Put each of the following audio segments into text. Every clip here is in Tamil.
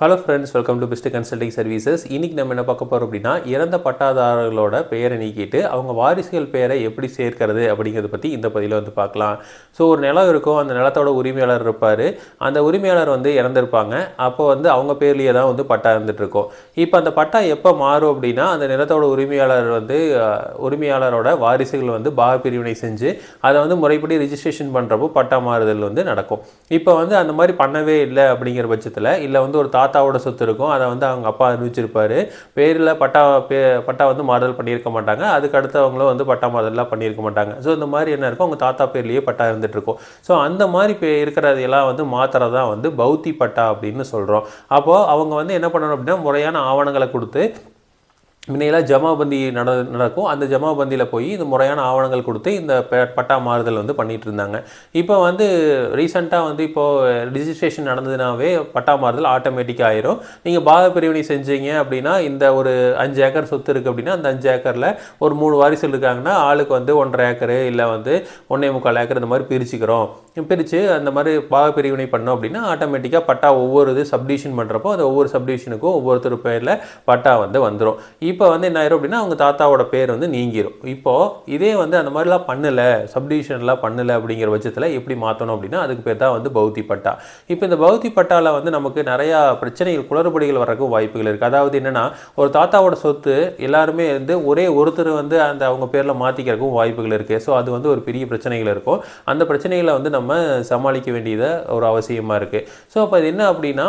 Hello friends welcome to best consulting services இன்னைக்கு நம்ம என்ன பார்க்க போகிறோம் அப்படின்னா இறந்த பட்டாதாரர்களோட பெயரை நீக்கிட்டு அவங்க வாரிசுகள் பெயரை எப்படி சேர்க்கிறது அப்படிங்கிறத பற்றி இந்த பதிவில் வந்து பார்க்கலாம். ஸோ ஒரு நிலம் இருக்கும் அந்த நிலத்தோட உரிமையாளர் இருப்பார். அந்த உரிமையாளர் வந்து இறந்துருப்பாங்க. அப்போ வந்து அவங்க பேர்லேயே தான் வந்து பட்டா இருந்துட்டிருக்கும் இப்போ அந்த பட்டா எப்போ மாறும் அப்படின்னா அந்த நிலத்தோட உரிமையாளர் வந்து உரிமையாளரோட வாரிசுகள் வந்து பாகப்பிரிவினை செஞ்சு அதை வந்து முறைப்படி ரிஜிஸ்ட்ரேஷன் பண்ணுறப்போ பட்டா மாறுதல் வந்து நடக்கும். இப்போ வந்து அந்த மாதிரி பண்ணவே இல்லை அப்படிங்கிற பட்சத்தில் இல்லை வந்து ஒரு தாத்தாவோட சொத்து இருக்கும். அதை வந்து அவங்க அப்பா அறிவிச்சிருப்பாரு. பேரில் பட்டா பே பட்டா வந்து மாறுதல் பண்ணியிருக்க மாட்டாங்க. அதுக்கு அடுத்தவங்களும் வந்து பட்டா மாறுதலாக பண்ணியிருக்க மாட்டாங்க. ஸோ இந்த மாதிரி என்ன இருக்கும் அவங்க தாத்தா பேர்லேயே பட்டா இருந்துகிட்ருக்கும் ஸோ அந்த மாதிரி பே இருக்கிறதையெல்லாம் வந்து மாத்திரதான் வந்து பௌத்தி பட்டா அப்படின்னு சொல்கிறோம் அப்போது அவங்க வந்து என்ன பண்ணணும் அப்படின்னா முறையான ஆவணங்களை கொடுத்து முன்னையெல்லாம் ஜமாபந்தி நட நடக்கும். அந்த ஜமாபந்தியில் போய் இந்த முறையான ஆவணங்கள் கொடுத்து இந்த ப- பட்டா மாறுதல் வந்து பண்ணிகிட்டு இருந்தாங்க. இப்போ வந்து ரீசெண்டாக வந்து இப்போது ரிஜிஸ்ட்ரேஷன் நடந்ததுனாவே பட்டா மாறுதல் ஆட்டோமேட்டிக்காக ஆயிரும். நீங்கள் பாக பிரிவினை செஞ்சீங்க அப்படின்னா இந்த ஒரு அஞ்சு ஏக்கர் சொத்து இருக்குது அப்படின்னா அந்த அஞ்சு ஏக்கரில் ஒரு மூணு வாரிசு இருக்காங்கன்னா ஆளுக்கு வந்து ஒன்றரை ஏக்கரு இல்லை வந்து ஒன்றே முக்கால் ஏக்கர் இந்த மாதிரி பிரிச்சுக்கிறோம். பிரித்து அந்த மாதிரி பாக பிரிவினை பண்ணோம் அப்படின்னா ஆட்டோமேட்டிக்காக பட்டா ஒவ்வொரு இது சப்டிஷன் பண்ணுறப்போ அந்த ஒவ்வொரு சப்டிஷனுக்கும் ஒவ்வொருத்தர் பேரில் பட்டா வந்து வந்துடும் இப்போ இப்போ வந்து என்ன ஆயிரும் அப்படின்னா அவங்க தாத்தாவோட பேர் வந்து நீங்கிரும். இப்போது இதே வந்து அந்த மாதிரிலாம் பண்ணலை சப்டிவிஷன்லாம் பண்ணலை அப்படிங்கிற பட்சத்தில் எப்படி மாற்றணும் அப்படின்னா அதுக்கு பேர் தான் வந்து பௌத்தி பட்டா. இப்போ இந்த பௌத்தி பட்டாவில் வந்து நமக்கு நிறையா பிரச்சனைகள் குளறுபடிகள் வரக்கும் வாய்ப்புகள் இருக்குது அதாவது என்னென்னா ஒரு தாத்தாவோட சொத்து எல்லாருமே வந்து ஒரே ஒருத்தர் வந்து அந்த அவங்க பேரில் மாற்றிக்கிறதுக்கும் வாய்ப்புகள் இருக்குது ஸோ அது வந்து ஒரு பெரிய பிரச்சனைகள் இருக்கும். அந்த பிரச்சனைகளை வந்து நம்ம சமாளிக்க வேண்டியது ஒரு அவசியமாக இருக்குது ஸோ அப்போ அது என்ன அப்படின்னா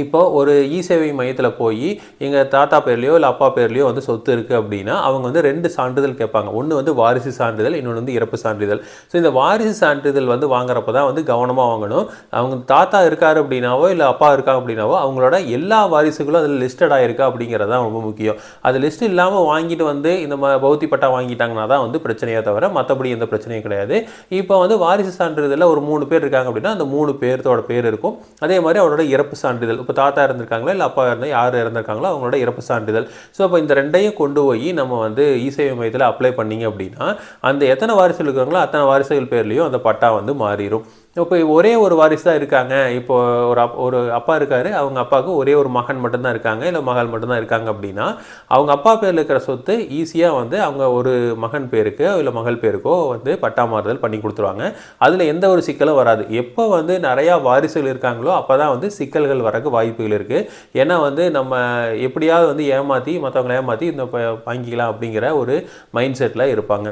இப்போ ஒரு இ சேவை மையத்தில் போய் எங்கள் தாத்தா பேர்லேயோ இல்லை அப்பா பேர்லையோ வந்து சொத்து இருக்குது அப்படின்னா அவங்க வந்து ரெண்டு சான்றிதழ் கேட்பாங்க. ஒன்று வந்து வாரிசு சான்றிதழ் இன்னொன்று வந்து இறப்பு சான்றிதழ். ஸோ இந்த வாரிசு சான்றிதழ் வந்து வாங்குறப்ப தான் வந்து கவனமாக வாங்கணும். அவங்க தாத்தா இருக்கார் அப்படின்னாவோ இல்லை அப்பா இருக்காங்க அப்படின்னாவோ அவங்களோட எல்லா வாரிசுகளும் அதில் லிஸ்டட் ஆகிருக்கா அப்படிங்கிறது தான் ரொம்ப முக்கியம். அது லிஸ்ட் இல்லாமல் வாங்கிட்டு வந்து இந்த ம பௌத்தி பட்டா வாங்கிட்டாங்கன்னா தான் வந்து பிரச்சனையாக தவிர மற்றபடி எந்த பிரச்சனையும் கிடையாது. இப்போ வந்து வாரிசு சான்றிதழில் ஒரு மூணு பேர் இருக்காங்க அப்படின்னா அந்த மூணு பேர்த்தோட பேர் இருக்கும். அதே மாதிரி அவரோட இறப்பு சான்றிதழ். இப்போ தாத்தா இருந்திருக்காங்களா இல்லை அப்பா இருந்தால் யார் இறந்திருக்காங்களோ அவங்களோட இறப்பு சான்றிதழ். ஸோ அப்போ இந்த ரெண்டையும் கொண்டு போய் நம்ம வந்து இ சேவை மையத்தில் அப்ளை பண்ணீங்க அப்படின்னா அந்த எத்தனை வாரிசுகள் இருக்கிறாங்களோ அத்தனை வாரிசுகள் பேர்லேயும் அந்த பட்டா வந்து மாறிடும் இப்போ ஒரே ஒரு வாரிசு தான் இருக்காங்க. இப்போ ஒரு அப் ஒரு அப்பா இருக்காரு. அவங்க அப்பாவுக்கு ஒரே ஒரு மகன் மட்டும்தான் இருக்காங்க. இல்லை மகள் மட்டும்தான் இருக்காங்க அப்படின்னா அவங்க அப்பா பேரில் இருக்கிற சொத்து ஈஸியாக வந்து அவங்க ஒரு மகன் பேருக்கு இல்லை மகள் பேருக்கோ வந்து பட்டா மாறுதல் பண்ணி கொடுத்துருவாங்க. அதில் எந்த ஒரு சிக்கலும் வராது. எப்போ வந்து நிறையா வாரிசுகள் இருக்காங்களோ அப்போ தான் வந்து சிக்கல்கள் வரக்கு வாய்ப்புகள் இருக்குது ஏன்னா வந்து நம்ம எப்படியாவது வந்து ஏமாற்றி மற்றவங்களை ஏமாற்றி இந்த வாங்கிக்கலாம் அப்படிங்கிற ஒரு மைண்ட் செட்டில் இருப்பாங்க.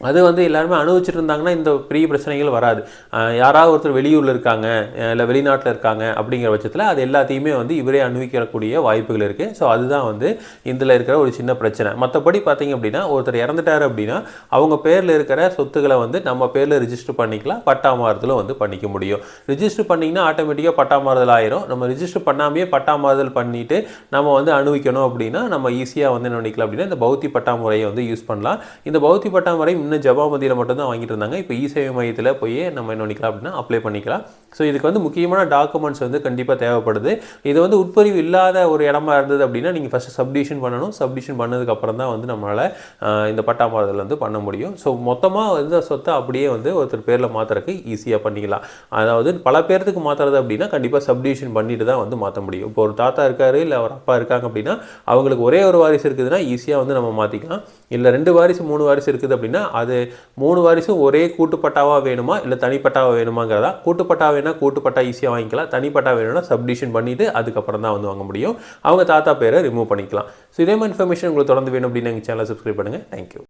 அது வந்து எல்லாருமே அனுபவிச்சுட்டு இருந்தாங்கன்னா இந்த பெரிய பிரச்சனைகள் வராது. யாராவது ஒருத்தர் வெளியூரில் இருக்காங்க இல்லை வெளிநாட்டில் இருக்காங்க அப்படிங்கிற பட்சத்தில் அது எல்லாத்தையுமே வந்து இவரே அனுபவிக்கக்கூடிய வாய்ப்புகள் இருக்குது ஸோ அதுதான் வந்து இதில் இருக்கிற ஒரு சின்ன பிரச்சனை. மற்றபடி பார்த்தீங்க அப்படின்னா ஒருத்தர் இறந்துட்டார் அப்படின்னா அவங்க பேரில் இருக்கிற சொத்துக்களை வந்து நம்ம பேரில் ரிஜிஸ்டர் பண்ணிக்கலாம். பட்டா மாறுதலும் வந்து பண்ணிக்க முடியும். ரிஜிஸ்டர் பண்ணிங்கன்னா ஆட்டோமேட்டிக்காக பட்டா மாறுதல் ஆயிரும். நம்ம ரிஜிஸ்டர் பண்ணாமையே பட்டா மாறுதல் நம்ம வந்து அனுபவிக்கணும் அப்படின்னா நம்ம ஈஸியாக வந்து என்ன பண்ணிக்கலாம் அப்படின்னா இந்த பௌத்தி பட்டா முறையை வந்து யூஸ் பண்ணலாம். இந்த பௌத்தி பட்டா முறை இன்னும் ஜபாமதியில் மட்டும்தான் வாங்கிட்டு இருந்தாங்க. இப்போ இசேவை மையத்தில் போய் நம்ம என்ன பண்ணிக்கலாம் அப்படின்னா அப்ளை பண்ணிக்கலாம். ஸோ இதுக்கு வந்து முக்கியமான டாக்குமெண்ட்ஸ் வந்து கண்டிப்பாக தேவைப்படுது. இது வந்து உட்பிரிவு இல்லாத ஒரு இடமா இருந்தது அப்படின்னா நீங்கள் ஃபஸ்ட்டு சப்டிஷன் பண்ணணும். சப்டிஷன் பண்ணதுக்கப்புறம் தான் வந்து நம்மளால் இந்த பட்டா மாறுதல் வந்து பண்ண முடியும். ஸோ மொத்தமாக வந்து சொத்தை அப்படியே வந்து ஒருத்தர் பேரில் மாற்றுறதுக்கு ஈஸியாக பண்ணிக்கலாம். அதாவது பல பேர்த்துக்கு மாற்றுறது அப்படின்னா கண்டிப்பாக சப்டிஷன் பண்ணிட்டு தான் வந்து மாற்ற முடியும். இப்போ ஒரு தாத்தா இருக்காரு இல்லை ஒரு அப்பா இருக்காங்க அப்படின்னா அவங்களுக்கு ஒரே ஒரு வாரிசு இருக்குதுன்னா ஈஸியாக வந்து நம்ம மாற்றிக்கலாம் இல்லை ரெண்டு வாரிசு மூணு வாரிசு இருக்குது அப்படின்னா அது மூணு வாரிசும் ஒரே கூட்டுப்பட்டாவாக வேணுமா? இல்லை தனிப்பட்டாவாக வேணுமாங்கிறதா? கூட்டுப்பட்டா வேணால் கூட்டுப்பட்டா ஈஸியாக வாங்கிக்கலாம். தனிப்பட்டா வேணும்னா சப்டிஷன் பண்ணிவிட்டு அதுக்கப்புறம் தான் வந்து வாங்க முடியும். அவங்க தாத்தா பேரை ரிமூவ் பண்ணிக்கலாம். ஸோ இதே மாதிரி இன்ஃபர்மேஷன் உங்களுக்கு தொடர்ந்து வேணும் அப்படின்னு எங்கள் சேனலை சப்ஸ்கிரைப் பண்ணுங்கள் தேங்க்யூ